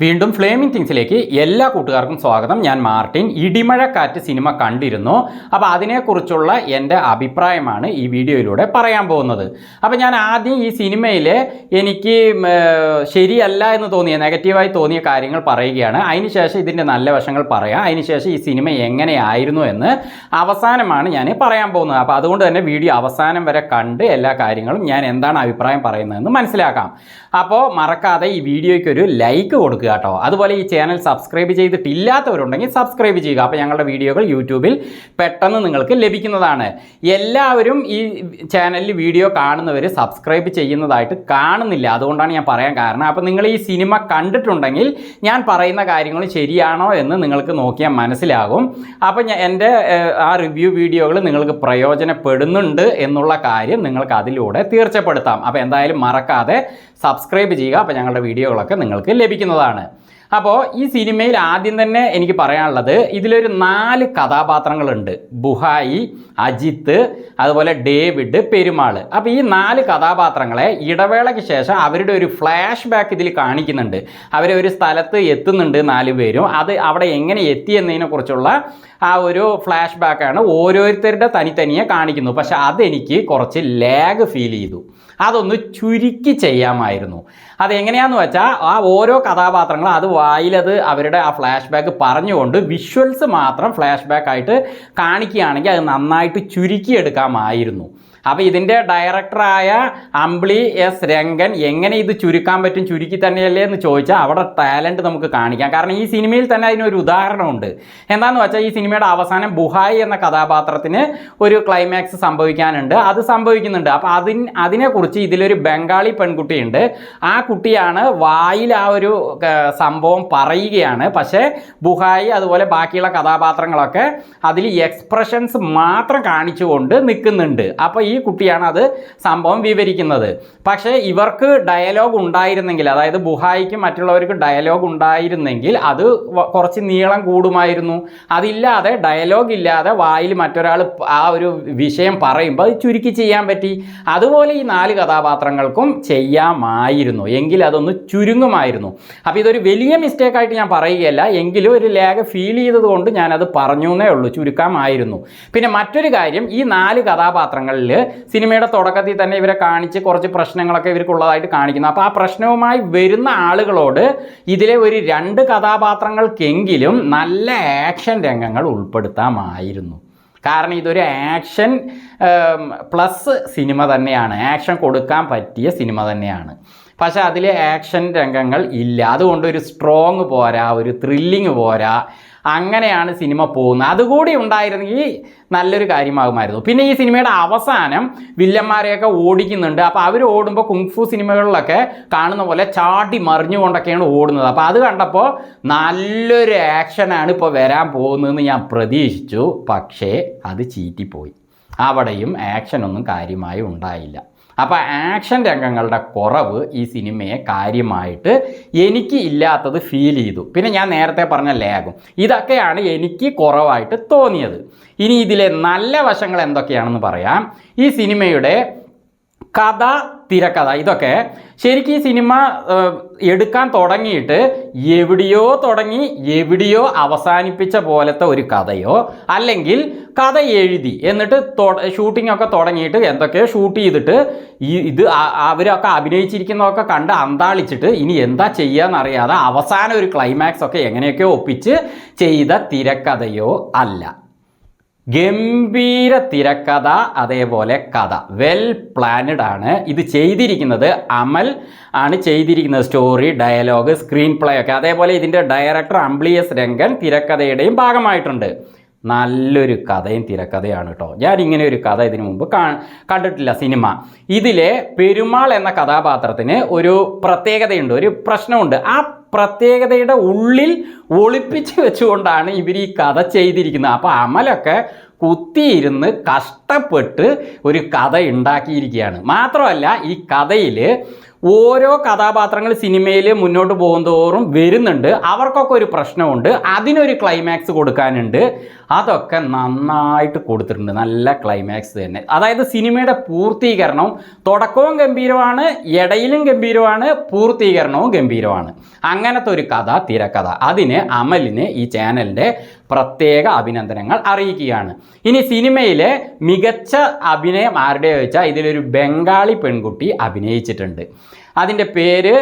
വീണ്ടും ഫ്ലേമിംഗ് തിങ്സിലേക്ക് എല്ലാ കൂട്ടുകാർക്കും സ്വാഗതം. ഞാൻ മാർട്ടിൻ. ഇടിമഴക്കാറ്റ് സിനിമ കണ്ടിരുന്നു. അപ്പോൾ അതിനെക്കുറിച്ചുള്ള എന്റെ അഭിപ്രായമാണ് ഈ വീഡിയോയിലൂടെ പറയാൻ പോകുന്നത്. അപ്പോൾ ഞാൻ ആദ്യം ഈ സിനിമയിൽ എനിക്ക് ശരിയല്ല എന്ന് തോന്നിയ നെഗറ്റീവായി തോന്നിയ കാര്യങ്ങൾ പറയുകയാണ്. അതിനുശേഷം ഇതിന്റെ നല്ല വശങ്ങൾ പറയാം. അതിനുശേഷം ഈ സിനിമ എങ്ങനെയായിരുന്നു എന്ന് അവസാനമാണ് ഞാൻ പറയാൻ പോകുന്നത്. അപ്പോൾ അതുകൊണ്ട് തന്നെ വീഡിയോ അവസാനം വരെ കണ്ട് എല്ലാ കാര്യങ്ങളും ഞാൻ എന്താണ് അഭിപ്രായം പറയുന്നതെന്ന് മനസ്സിലാക്കാം. അപ്പോൾ മറക്കാതെ ഈ വീഡിയോയ്ക്ക് ഒരു ലൈക്ക് കൊടുക്കുക. കേട്ടോ. അതുപോലെ ഈ ചാനൽ സബ്സ്ക്രൈബ് ചെയ്തിട്ടില്ലാത്തവരുണ്ടെങ്കിൽ സബ്സ്ക്രൈബ് ചെയ്യുക. അപ്പോൾ ഞങ്ങളുടെ വീഡിയോകൾ യൂട്യൂബിൽ പെട്ടെന്ന് നിങ്ങൾക്ക് ലഭിക്കുന്നതാണ്. എല്ലാവരും ഈ ചാനലിൽ വീഡിയോ കാണുന്നവർ സബ്സ്ക്രൈബ് ചെയ്യുന്നതായിട്ട് കാണുന്നില്ല. അതുകൊണ്ടാണ് ഞാൻ പറയാൻ കാരണം. അപ്പോൾ നിങ്ങൾ ഈ സിനിമ കണ്ടിട്ടുണ്ടെങ്കിൽ ഞാൻ പറയുന്ന കാര്യങ്ങൾ ശരിയാണോ എന്ന് നിങ്ങൾക്ക് നോക്കിയാൽ മനസ്സിലാകും. അപ്പോൾ ഞാൻ എന്റെ ആ റിവ്യൂ വീഡിയോകൾ നിങ്ങൾക്ക് പ്രയോജനപ്പെടുന്നുണ്ട് എന്നുള്ള കാര്യം നിങ്ങൾക്ക് അതിലൂടെ തീർച്ചപ്പെടുത്താം. അപ്പോൾ എന്തായാലും മറക്കാതെ സബ്സ്ക്രൈബ് ചെയ്യുക. അപ്പോൾ ഞങ്ങളുടെ വീഡിയോകളൊക്കെ നിങ്ങൾക്ക് ലഭിക്കുന്നതാണ്. അപ്പോൾ ഈ സിനിമയിൽ ആദ്യം തന്നെ എനിക്ക് പറയാനുള്ളത് ഇതിലൊരു നാല് കഥാപാത്രങ്ങളുണ്ട്. ബുഹായി അജിത്ത് അതുപോലെ ഡേവിഡ് പെരുമാൾ അപ്പോൾ ഈ നാല് കഥാപാത്രങ്ങളെ ഇടവേളയ്ക്ക് ശേഷം അവരുടെ ഒരു ഫ്ലാഷ് ബാക്ക് ഇതിൽ കാണിക്കുന്നുണ്ട്. അവർ ഒരു സ്ഥലത്ത് എത്തുന്നുണ്ട് നാല് പേരും. അത് അവിടെ എങ്ങനെ എത്തി എന്നതിനെക്കുറിച്ചുള്ള ആ ഒരു ഫ്ലാഷ് ബാക്കാണ് ഓരോരുത്തരുടെ തനിത്തനിയെ കാണിക്കുന്നു പക്ഷെ അതെനിക്ക് കുറച്ച് ലാഗ് ഫീൽ ചെയ്തു. അതൊന്ന് ചുരുക്കി ചെയ്യാമായിരുന്നു. അതെങ്ങനെയാന്ന് വെച്ചാൽ ആ ഓരോ കഥാപാത്രങ്ങളും അത് വായിലത് അവരുടെ ആ ഫ്ലാഷ് ബാക്ക് പറഞ്ഞുകൊണ്ട് വിഷ്വൽസ് മാത്രം ഫ്ലാഷ് ബാക്ക് ആയിട്ട് കാണിക്കുകയാണെങ്കിൽ അത് നന്നായിട്ട് ചുരുക്കിയെടുക്കാമായിരുന്നു. അപ്പോൾ ഇതിന്റെ ഡയറക്ടറായ അമ്പിളി എസ് രംഗൻ എങ്ങനെ ഇത് ചുരുക്കാൻ പറ്റും ചുരുക്കി തന്നെയല്ലേ എന്ന് ചോദിച്ചാൽ അവിടെ ടാലന്റ് നമുക്ക് കാണിക്കാം. കാരണം ഈ സിനിമയിൽ തന്നെ അതിനൊരു ഉദാഹരണമുണ്ട്. എന്താണെന്ന് വെച്ചാൽ ഈ സിനിമയുടെ അവസാനം ബുഹായി എന്ന കഥാപാത്രത്തിന് ഒരു ക്ലൈമാക്സ് സംഭവിക്കാനുണ്ട്. അത് സംഭവിക്കുന്നുണ്ട്. അപ്പോൾ അതിന് അതിനെക്കുറിച്ച് ഇതിലൊരു ബംഗാളി പെൺകുട്ടിയുണ്ട്. ആ കുട്ടിയാണ് വായിൽ ആ ഒരു സംഭവം പറയുകയാണ്. പക്ഷേ ബുഹായി അതുപോലെ ബാക്കിയുള്ള കഥാപാത്രങ്ങളൊക്കെ അതിൽ എക്സ്പ്രഷൻസ് മാത്രം കാണിച്ചുകൊണ്ട് നിൽക്കുന്നുണ്ട്. അപ്പോൾ ഈ കുട്ടിയാണ് അത് സംഭവം വിവരിക്കുന്നത്. പക്ഷേ ഇവർക്ക് ഡയലോഗ് ഉണ്ടായിരുന്നെങ്കിൽ അതായത് ബുഹായിക്കും മറ്റുള്ളവർക്ക് ഡയലോഗ് ഉണ്ടായിരുന്നെങ്കിൽ അത് കുറച്ച് നീളം കൂടുമായിരുന്നു. അതില്ലാതെ ഡയലോഗ് ഇല്ലാതെ വായിൽ മറ്റൊരാൾ ആ ഒരു വിഷയം പറയുമ്പോൾ അത് ചുരുക്കി ചെയ്യാൻ പറ്റി. അതുപോലെ ഈ നാല് കഥാപാത്രങ്ങൾക്കും ചെയ്യാമായിരുന്നു. എങ്കിൽ അതൊന്ന് ചുരുങ്ങുമായിരുന്നു. അപ്പോൾ ഇതൊരു വലിയ മിസ്റ്റേക്കായിട്ട് ഞാൻ പറയുകയല്ല. എങ്കിലും ഒരു ലേഖ ഫീൽ ചെയ്തതുകൊണ്ട് ഞാനത് പറഞ്ഞു എന്നേ ഉള്ളൂ. ചുരുക്കാമായിരുന്നു. പിന്നെ മറ്റൊരു കാര്യം ഈ നാല് കഥാപാത്രങ്ങളിൽ സിനിമയുടെ തുടക്കത്തിൽ തന്നെ ഇവരെ കാണിച്ച് കുറച്ച് പ്രശ്നങ്ങളൊക്കെ ഇവർക്കുള്ളതായിട്ട് കാണിക്കുന്നു. അപ്പോൾ ആ പ്രശ്നവുമായി വരുന്ന ആളുകളോട് ഇതിലെ ഒരു രണ്ട് കഥാപാത്രങ്ങൾക്കെങ്കിലും നല്ല ആക്ഷൻ രംഗങ്ങൾ ഉൾപ്പെടുത്താമായിരുന്നു. കാരണം ഇതൊരു ആക്ഷൻ പ്ലസ് സിനിമ തന്നെയാണ്. ആക്ഷൻ കൊടുക്കാൻ പറ്റിയ സിനിമ തന്നെയാണ്. പക്ഷേ അതിലെ ആക്ഷൻ രംഗങ്ങൾ ഇല്ല. അതുകൊണ്ട് ഒരു സ്ട്രോങ് പോരാ ഒരു ത്രില്ലിങ് പോരാ. അങ്ങനെയാണ് സിനിമ പോകുന്നത്. അതുകൂടി ഉണ്ടായിരുന്നെങ്കിൽ നല്ലൊരു കാര്യമാകുമായിരുന്നു. പിന്നെ ഈ സിനിമയുടെ അവസാനം വില്ലന്മാരെയൊക്കെ ഓടിക്കുന്നുണ്ട്. അപ്പോൾ അവർ ഓടുമ്പോൾ കുങ്ഫു സിനിമകളിലൊക്കെ കാണുന്ന പോലെ ചാടി മറിഞ്ഞുകൊണ്ടൊക്കെയാണ് ഓടുന്നത്. അപ്പോൾ അത് കണ്ടപ്പോൾ നല്ലൊരു ആക്ഷനാണ് ഇപ്പോൾ വരാൻ പോകുന്നതെന്ന് ഞാൻ പ്രതീക്ഷിച്ചു. പക്ഷേ അത് ചീറ്റിപ്പോയി. അവിടെയും ആക്ഷനൊന്നും കാര്യമായി ഉണ്ടായില്ല. അപ്പോൾ ആക്ഷൻ രംഗങ്ങളുടെ കുറവ് ഈ സിനിമയെ കാര്യമായിട്ട് എനിക്ക് ഇല്ലാത്തത് ഫീൽ ചെയ്തു. പിന്നെ ഞാൻ നേരത്തെ പറഞ്ഞ ലാഗും ഇതൊക്കെയാണ് എനിക്ക് കുറവായിട്ട് തോന്നിയത്. ഇനി ഇതിലെ നല്ല വശങ്ങൾ എന്തൊക്കെയാണെന്ന് പറയാം. ഈ സിനിമയുടെ കഥ തിരക്കഥ ഇതൊക്കെ ശരിക്കും ഈ സിനിമ എടുക്കാൻ തുടങ്ങിയിട്ട് എവിടെയോ തുടങ്ങി എവിടെയോ അവസാനിപ്പിച്ച പോലത്തെ ഒരു കഥയോ അല്ലെങ്കിൽ കഥ എഴുതി എന്നിട്ട് ഷൂട്ടിംഗ് ഒക്കെ തുടങ്ങിയിട്ട് എന്തൊക്കെയോ ഷൂട്ട് ചെയ്തിട്ട് ഈ ഇത് അവരൊക്കെ അഭിനയിച്ചിരിക്കുന്നതൊക്കെ കണ്ട് അന്താളിച്ചിട്ട് ഇനി എന്താ ചെയ്യാന്നറിയാതെ അവസാനം ഒരു ക്ലൈമാക്സ് ഒക്കെ എങ്ങനെയൊക്കെയോ ഒപ്പിച്ച് ചെയ്ത തിരക്കഥയോ അല്ല. ഗംഭീര തിരക്കഥ അതേപോലെ കഥ. വെൽ പ്ലാനഡ് ആണ്. ഇത് ചെയ്തിരിക്കുന്നത് അമൽ ആണ് ചെയ്തിരിക്കുന്നത്. സ്റ്റോറി ഡയലോഗ് സ്ക്രീൻ പ്ലേ ഒക്കെ. അതേപോലെ ഇതിന്റെ ഡയറക്ടർ അംബ്ലിയസ് രംഗൻ തിരക്കഥയുടെയും ഭാഗമായിട്ടുണ്ട്. നല്ലൊരു കഥയും തിരക്കഥയാണ് കേട്ടോ. ഞാൻ ഇങ്ങനെ ഒരു കഥ ഇതിനു മുമ്പ് കണ്ടിട്ടില്ല സിനിമ. ഇതിലെ പെരുമാൾ എന്ന കഥാപാത്രത്തിന് ഒരു പ്രത്യേകതയുണ്ട് ഒരു പ്രശ്നമുണ്ട്. ആ പ്രത്യേകതയുടെ ഉള്ളിൽ ഒളിപ്പിച്ച് വെച്ചുകൊണ്ടാണ് ഇവർ ഈ കഥ ചെയ്തിരിക്കുന്നത്. അപ്പോൾ അമലൊക്കെ കുത്തിയിരുന്ന് കഷ്ടപ്പെട്ട് ഒരു കഥ ഉണ്ടാക്കിയിരിക്കുകയാണ്. മാത്രമല്ല ഈ കഥയിൽ ഓരോ കഥാപാത്രങ്ങൾ സിനിമയിൽ മുന്നോട്ട് പോകുന്തോറും വരുന്നുണ്ട്. അവർക്കൊക്കെ ഒരു പ്രശ്നമുണ്ട്. അതിനൊരു ക്ലൈമാക്സ് കൊടുക്കാനുണ്ട്. അതൊക്കെ നന്നായിട്ട് കൊടുത്തിട്ടുണ്ട്. നല്ല ക്ലൈമാക്സ് തന്നെ. അതായത് സിനിമയുടെ പൂർത്തീകരണം തുടക്കവും ഗംഭീരമാണ് ഇടയിലും ഗംഭീരമാണ് പൂർത്തീകരണവും ഗംഭീരമാണ്. അങ്ങനത്തെ ഒരു കഥ തിരക്കഥ. അതിന് അമലിന് ഈ ചാനലിന്റെ പ്രത്യേക അഭിനന്ദനങ്ങൾ അറിയിക്കുകയാണ്. ഇനി സിനിമയിലെ മികച്ച അഭിനയം ആരുടെ ചോദിച്ചാൽ ഇതിലൊരു ബംഗാളി പെൺകുട്ടി അഭിനയിച്ചിട്ടുണ്ട്. അതിന്റെ പേര്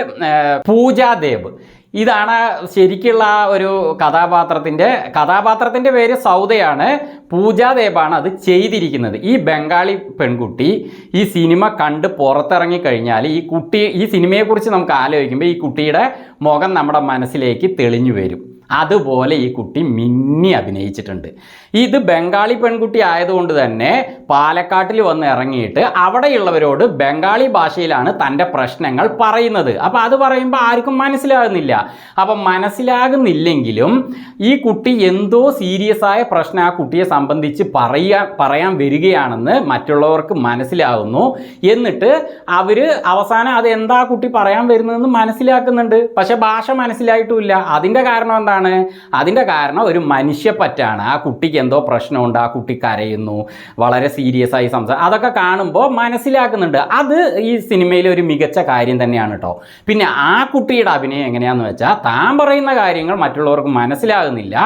പൂജാദേവ്. ഇതാണ് ശരിക്കുള്ള ഒരു കഥാപാത്രത്തിന്റെ കഥാപാത്രത്തിന്റെ പേര് സൗദയാണ്. പൂജാദേവാണ് അത് ചെയ്തിരിക്കുന്നത്. ഈ ബംഗാളി പെൺകുട്ടി ഈ സിനിമ കണ്ട് പുറത്തിറങ്ങി കഴിഞ്ഞാൽ ഈ കുട്ടി ഈ സിനിമയെക്കുറിച്ച് നമുക്ക് ആലോചിക്കുമ്പോൾ ഈ കുട്ടിയുടെ മുഖം നമ്മുടെ മനസ്സിലേക്ക് തെളിഞ്ഞു വരും. അതുപോലെ ഈ കുട്ടി മിന്നി അഭിനയിച്ചിട്ടുണ്ട്. ഇത് ബംഗാളി പെൺകുട്ടി ആയതുകൊണ്ട് തന്നെ പാലക്കാട്ടിൽ വന്ന് ഇറങ്ങിയിട്ട് അവിടെയുള്ളവരോട് ബംഗാളി ഭാഷയിലാണ് തന്റെ പ്രശ്നങ്ങൾ പറയുന്നത്. അപ്പോൾ അത് പറയുമ്പോൾ ആർക്കും മനസ്സിലാകുന്നില്ല. അപ്പം മനസ്സിലാകുന്നില്ലെങ്കിലും ഈ കുട്ടി എന്തോ സീരിയസ് ആയ പ്രശ്നം ആ കുട്ടിയെ സംബന്ധിച്ച് പറയാ പറയാൻ വരികയാണെന്ന് മറ്റുള്ളവർക്ക് മനസ്സിലാകുന്നു. എന്നിട്ട് അവർ അവസാനം അത് എന്താ കുട്ടി പറയാൻ വരുന്നതെന്ന് മനസ്സിലാക്കുന്നുണ്ട്. പക്ഷേ ഭാഷ മനസ്സിലായിട്ടുമില്ല. അതിന്റെ കാരണം എന്താണ്? അതിന്റെ കാരണം ഒരു മനുഷ്യപ്പറ്റാണ്. ആ കുട്ടിക്ക് എന്തോ പ്രശ്നമുണ്ട് ആ കുട്ടി കരയുന്നു വളരെ സീരിയസ് ആയി സംസാരം അതൊക്കെ കാണുമ്പോൾ മനസ്സിലാക്കുന്നുണ്ട്. അത് ഈ സിനിമയിലെ ഒരു മികച്ച കാര്യം തന്നെയാണ് കേട്ടോ പിന്നെ ആ കുട്ടിയുടെ അഭിനയം എങ്ങനെയാണെന്ന് വെച്ചാൽ താൻ പറയുന്ന കാര്യങ്ങൾ മറ്റുള്ളവർക്ക് മനസ്സിലാകുന്നില്ല.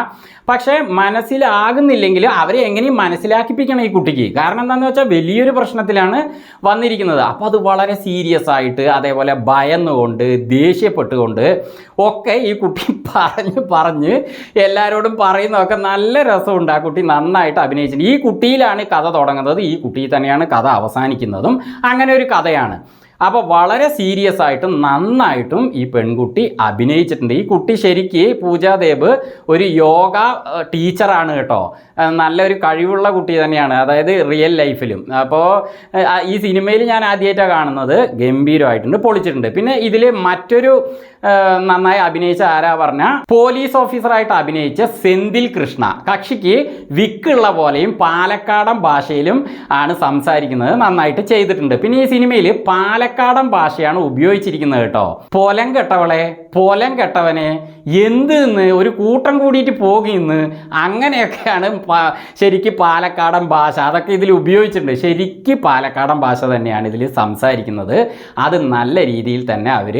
പക്ഷേ മനസ്സിലാകുന്നില്ലെങ്കിൽ അവരെ എങ്ങനെയും മനസ്സിലാക്കിപ്പിക്കണം ഈ കുട്ടിക്ക്. കാരണം എന്താണെന്ന് വെച്ചാൽ വലിയൊരു പ്രശ്നത്തിലാണ് വന്നിരിക്കുന്നത്. അപ്പോൾ അത് വളരെ സീരിയസ് ആയിട്ട് അതേപോലെ ഭയന്നുകൊണ്ട് ദേഷ്യപ്പെട്ടുകൊണ്ട് ഒക്കെ ഈ കുട്ടി പറഞ്ഞ് പറഞ്ഞ് എല്ലാവരോടും പറയുന്നതൊക്കെ നല്ല രസമുണ്ട് ആ കുട്ടി നന്നായിട്ട് അഭിനയിച്ചിട്ടുണ്ട്. ഈ കുട്ടിയിലാണ് കഥ തുടങ്ങുന്നത്. ഈ കുട്ടിയിൽ തന്നെയാണ് കഥ അവസാനിക്കുന്നതും. അങ്ങനെ ഒരു കഥയാണ്. അപ്പോൾ വളരെ സീരിയസ് ആയിട്ടും നന്നായിട്ടും ഈ പെൺകുട്ടി അഭിനയിച്ചിട്ടുണ്ട്. ഈ കുട്ടി ശരിക്ക് പൂജാദേവ് ഒരു യോഗ ടീച്ചറാണ് കേട്ടോ. നല്ലൊരു കഴിവുള്ള കുട്ടി തന്നെയാണ്. അതായത് റിയൽ ലൈഫിലും അപ്പോൾ ഈ സിനിമയിൽ ഞാൻ ആദ്യമായിട്ടാണ് കാണുന്നത്. ഗംഭീരമായിട്ടുണ്ട് പൊളിച്ചിട്ടുണ്ട്. പിന്നെ ഇതിൽ മറ്റൊരു നന്നായി അഭിനയിച്ച ആരാ പറഞ്ഞാൽ പോലീസ് ഓഫീസറായിട്ട് അഭിനയിച്ച സെന്തിൽ കൃഷ്ണ. കക്ഷിക്ക് വിക്കുള്ള പോലെയും പാലക്കാടൻ ഭാഷയിലും ആണ് സംസാരിക്കുന്നത് നന്നായിട്ട് ചെയ്തിട്ടുണ്ട്. പിന്നെ ഈ സിനിമയിൽ പാലക്കാടൻ ഭാഷയാണ് ഉപയോഗിച്ചിരിക്കുന്നത് കേട്ടോ. പൊലം കെട്ടവളെ പൊലം കെട്ടവനെ എന്ത് ഒരു കൂട്ടം കൂടിയിട്ട് പോകുന്നു അങ്ങനെയൊക്കെയാണ് ശരിക്ക് പാലക്കാടൻ ഭാഷ അതൊക്കെ ഇതിൽ ഉപയോഗിച്ചിട്ടുണ്ട്. ശരിക്ക് പാലക്കാടൻ ഭാഷ തന്നെയാണ് ഇതിൽ സംസാരിക്കുന്നത്. അത് നല്ല രീതിയിൽ തന്നെ അവർ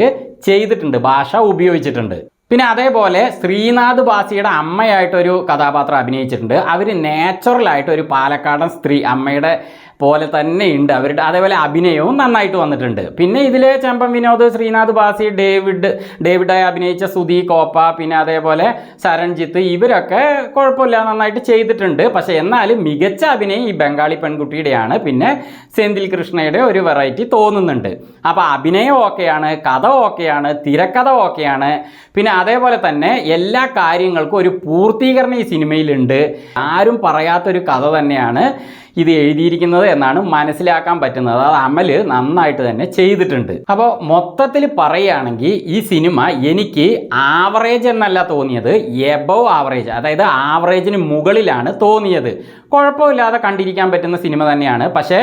ചെയ്തിട്ടുണ്ട് ഭാഷ ഉപയോഗിച്ചിട്ടുണ്ട്. പിന്നെ അതേപോലെ ശ്രീനാഥ് ബാസിയുടെ അമ്മയായിട്ടൊരു കഥാപാത്രം അഭിനയിച്ചിട്ടുണ്ട്. അവർ നാച്ചുറലായിട്ട് ഒരു പാലക്കാടൻ സ്ത്രീ അമ്മയുടെ പോലെ തന്നെ ഉണ്ട്. അവരുടെ അതേപോലെ അഭിനയവും നന്നായിട്ട് വന്നിട്ടുണ്ട്. പിന്നെ ഇതിൽ ചെമ്പൻ വിനോദ് ശ്രീനാഥ് ബാസി ഡേവിഡ് ഡേവിഡായി അഭിനയിച്ച സുധി കോപ്പ പിന്നെ അതേപോലെ ശരൺജിത്ത് ഇവരൊക്കെ കുഴപ്പമില്ല നന്നായിട്ട് ചെയ്തിട്ടുണ്ട്. പക്ഷേ എന്നാലും മികച്ച അഭിനയം ഈ ബംഗാളി പെൺകുട്ടിയുടെയാണ്. പിന്നെ സെന്തിൽ കൃഷ്ണയുടെ ഒരു വെറൈറ്റി തോന്നുന്നുണ്ട്. അപ്പോൾ അഭിനയം ഓക്കെയാണ് കഥ ഓക്കെയാണ് തിരക്കഥ ഓക്കെയാണ്. പിന്നെ അതേപോലെ തന്നെ എല്ലാ കാര്യങ്ങൾക്കും ഒരു പൂർത്തീകരണം ഈ സിനിമയിലുണ്ട്. ആരും പറയാത്തൊരു കഥ തന്നെയാണ് ഇത് എഴുതിയിരിക്കുന്നത് എന്നാണ് മനസ്സിലാക്കാൻ പറ്റുന്നത്. അതായത് അമൽ നന്നായിട്ട് തന്നെ ചെയ്തിട്ടുണ്ട്. അപ്പോൾ മൊത്തത്തിൽ പറയുകയാണെങ്കിൽ ഈ സിനിമ എനിക്ക് ആവറേജ് എന്നല്ല തോന്നിയത് എബവ് ആവറേജ് അതായത് ആവറേജിന് മുകളിലാണ് തോന്നിയത്. കുഴപ്പമില്ലാതെ കണ്ടിരിക്കാൻ പറ്റുന്ന സിനിമ തന്നെയാണ്. പക്ഷേ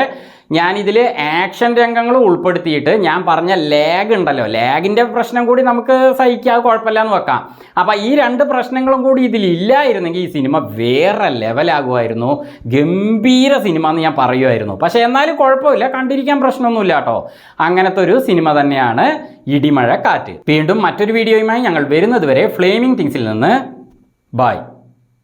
ഞാനിതിൽ ആക്ഷൻ രംഗങ്ങൾ ഉൾപ്പെടുത്തിയിട്ട് ഞാൻ പറഞ്ഞ ലാഗ് ഉണ്ടല്ലോ. ലാഗിന്റെ പ്രശ്നം കൂടി നമുക്ക് സഹിക്കാതെ കുഴപ്പമില്ല എന്ന് വെക്കാം. അപ്പോൾ ഈ രണ്ട് പ്രശ്നങ്ങളും കൂടി ഇതിലില്ലായിരുന്നെങ്കിൽ ഈ സിനിമ വേറെ ലെവലാകുമായിരുന്നു. ഗംഭീര സിനിമ എന്ന് ഞാൻ പറയുമായിരുന്നു. പക്ഷേ എന്നാലും കുഴപ്പമില്ല കണ്ടിരിക്കാൻ പ്രശ്നമൊന്നുമില്ല കേട്ടോ. അങ്ങനത്തെ ഒരു സിനിമ തന്നെയാണ് ഇടിമഴ കാറ്റ് വീണ്ടും മറ്റൊരു വീഡിയോയുമായി ഞങ്ങൾ വരുന്നത് വരെ ഫ്ലേമിംഗ് തിങ്സിൽ നിന്ന്. ബായ്